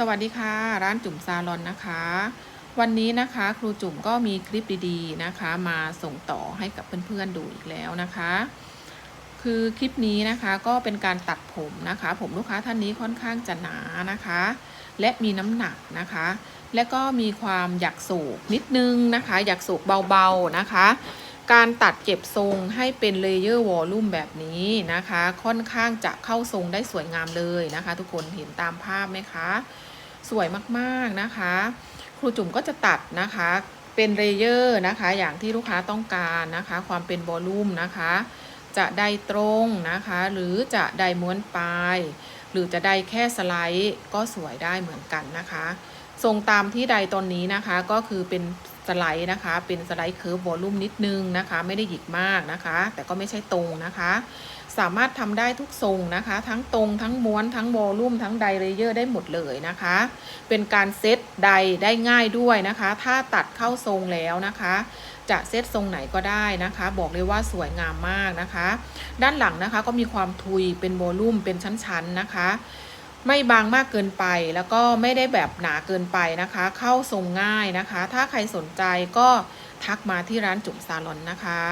สวัสดีค่ะ ร้านจุ่มซาลอนนะคะ วันนี้นะคะครูจุ่มก็มีคลิปดีๆนะคะ มาส่งต่อให้กับเพื่อนๆดูอีกแล้วนะคะ คือคลิปนี้นะคะก็เป็นการตัดผมนะคะ ผมลูกค้าท่านนี้ค่อนข้างจะหนานะคะ และมีน้ำหนักนะคะ และก็มีความอยากโศกนิดนึงนะคะ อยากโศกเบาๆนะคะ การตัดเก็บทรงให้เป็นเลเยอร์วอลลุ่มแบบนี้นะคะ ค่อนข้างจะเข้าทรงได้สวยงามเลยนะคะ ทุกคนเห็นตามภาพไหมคะ สวยมากๆนะคะ ครูจุ๋มก็จะตัดนะคะเป็นเลเยอร์นะคะ อย่างที่ลูกค้าต้องการนะคะ ความเป็นวอลลุ่มนะคะ จะได้ตรงนะคะ หรือจะได้ม้วนปลาย หรือจะได้แค่สไลด์ก็สวยได้เหมือนกันนะคะทรงตามที่ใดตอนนี้นะคะก็คือเป็น สไลด์นะคะ เป็นสไลด์เคิร์ฟวอลลุ่มนิดนึงนะคะ ไม่ได้หยิกมากนะคะ แต่ก็ไม่ใช่ตรงนะคะ สามารถทำได้ทุกทรงนะคะ ทั้งตรงทั้งม้วนทั้งวอลลุ่มทั้งไดเลเยอร์ได้หมดเลยนะคะ เป็นการเซตไดได้ง่ายด้วยนะคะ ถ้าตัดเข้าทรงแล้วนะคะ จะเซตทรงไหนก็ได้นะคะ บอกเลยว่าสวยงามมากนะคะ ด้านหลังนะคะก็มีความทุยเป็นวอลลุ่มเป็นชั้นๆนะคะ ไม่บางมากเกินไปแล้วก็ไม่ได้แบบหนาเกินไปนะคะ เข้าทรงง่ายนะคะ ถ้าใครสนใจก็ทักมาที่ร้านจุ๋มซาลอนนะคะ